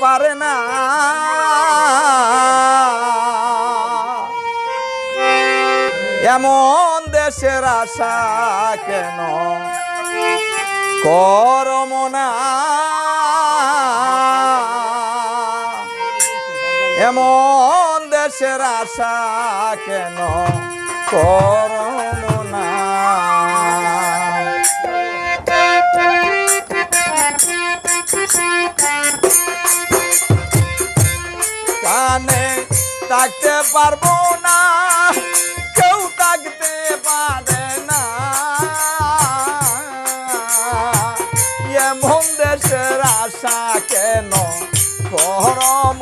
পারে না। এমন দেশের আশা কেন? করম না। এমন দেশের আশা কেন? করম থাকতে পারব না কেউ থাকতে পারে না। এমন দেশের আশা কেন করম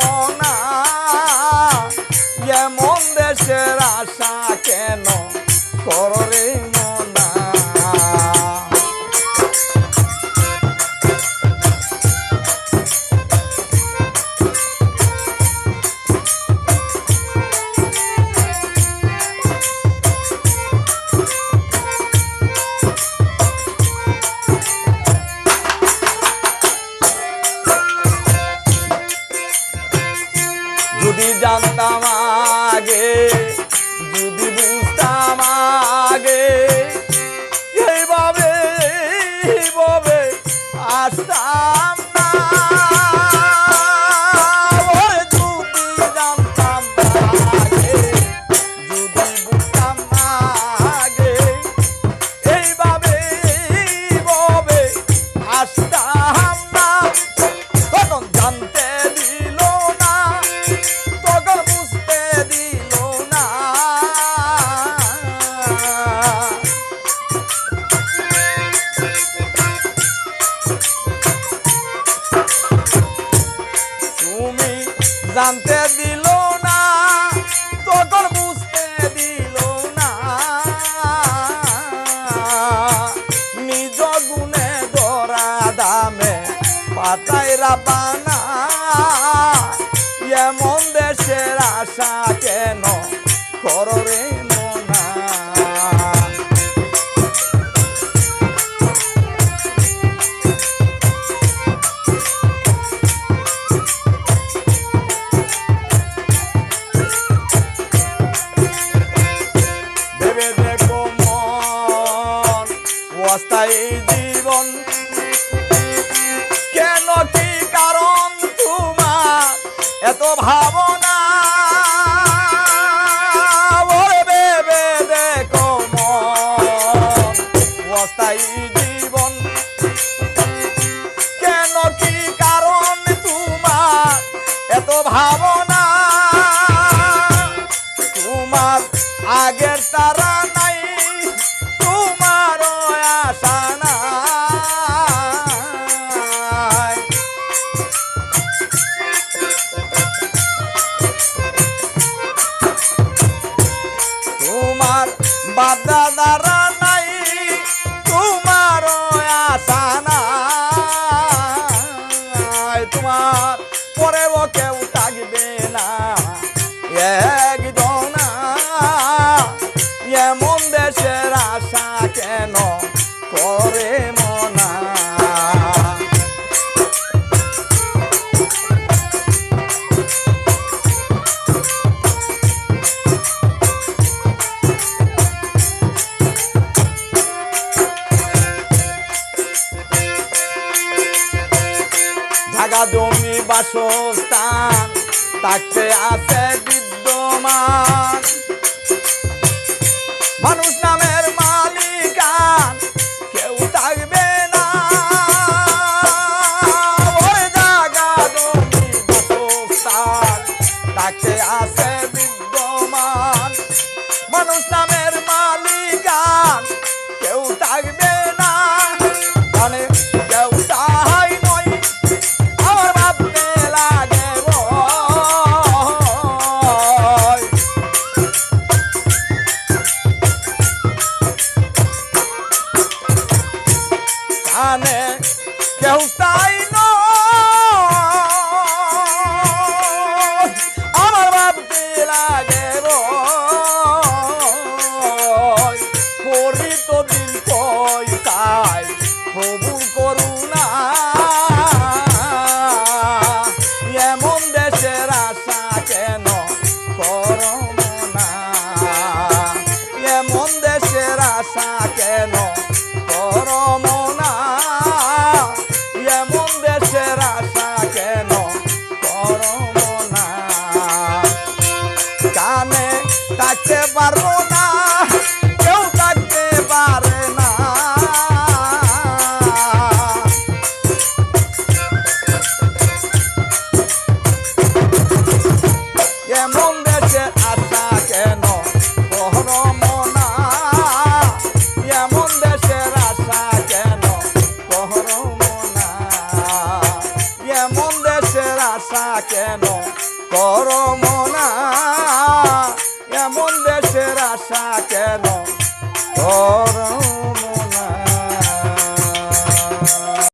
জানতাম আগে যদি বুঝতাম আগে। এইভাবে এইভাবে আসতাম জানতে দিল না, তখন বুঝতে দিল না। নিজ গুণে দরা দামে পাতাইরা রাবানা এমন দেশের আশা কেন কররে ভেবে দেখো মন। অস্থায়ী জীবন। কেন কি কারণ তোমার? এত ভাবনা। ভেবে দেখো মন। অস্থায়ী জীবন। কেন কি কারণ তোমার? এত ভাবনা। আগের তারা বাদা দ্বারা নাই তোমার আশা নাই। তোমার পরেও কেউ থাকবে না। একজন জাগা জমি বাসস্থান থাকতে আছে বিদ্যমান। মানুষ নামের মালিকান, কেউ থাকবে না। জাগা জমি বাসস্থান থাকতে আছে বিদ্যমান। é um tal কেন কর মনা এমন দেশের আশা কেন কর